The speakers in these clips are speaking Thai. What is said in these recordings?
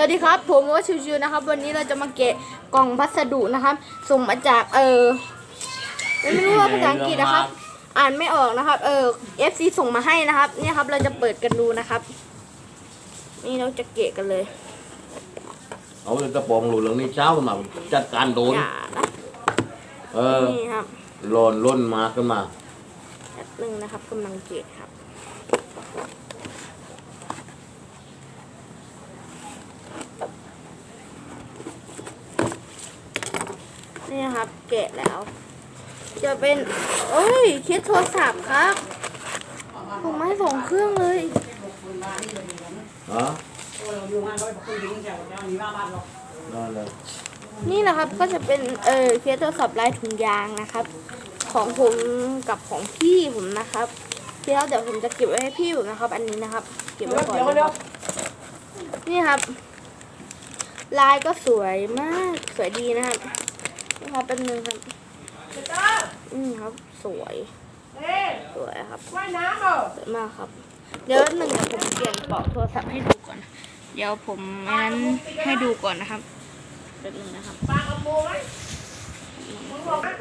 สวัสดีครับ ผมว่าชิวๆนะครับ วันนี้เราจะมาเกะกล่องพัสดุนะครับ ส่งมาจากเออไม่รู้ว่าภาษาอังกฤษนะครับ อ่านไม่ออกนะครับ เออ FC ส่งมาให้นะครับ เนี่ยครับเราจะเปิดกันดูนะครับ นี่เราจะเกะกันเลยเอาเลยกระป๋องหลุดเหลืองนี่เช้ามาจัดการโดน อย่านะเออนี่ครับหลอนล้นมาขึ้นมาแป๊บนึงนะครับกำลังเกะครับ นี่นะครับเกะแล้ว จะเป็นโอ้ยเคสโทรศัพท์ครับผมไม่ส่งเครื่องเลยฮะนั่นเลยนี่นะครับก็จะเป็นเออเคสโทรศัพท์ลายถุงยางนะครับ ของผมกับของพี่ผมนะครับที่แล้วเดี๋ยวผมจะเก็บไว้ให้พี่ผมนะครับ อันนี้นะครับ เก็บไว้ก่อนนะครับนี่ครับ ลายก็สวยมากสวยดีนะครับ นี่ครับเป็นหนึ่งครับ อืมครับ สวย สวยครับว่ายน้ำเหรอสวยมากครับ เดี๋ยวหนึ่งเดี๋ยวผมเปลี่ยนปลอกโทรศัพท์ให้ดูก่อน เดี๋ยวผมอันนั้นให้ดูก่อนนะครับแป๊บนึงนะครับปลากระโปรงไหมมึงบอกนะ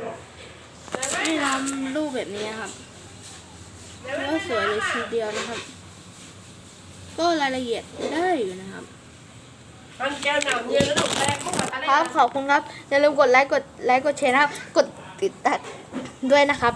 นี่ทำรูปแบบนี้ครับก็สวยเลยทีเดียวนะครับ ก็รายละเอียดได้อยู่นะครับมันแก้วหนังเย็นแล้วหนุ่มแรงพวกมันอะไร ครับขอบคุณครับอย่าลืมกดไลค์กดไลค์กดแชร์นะครับ กดติดตามด้วยนะครับ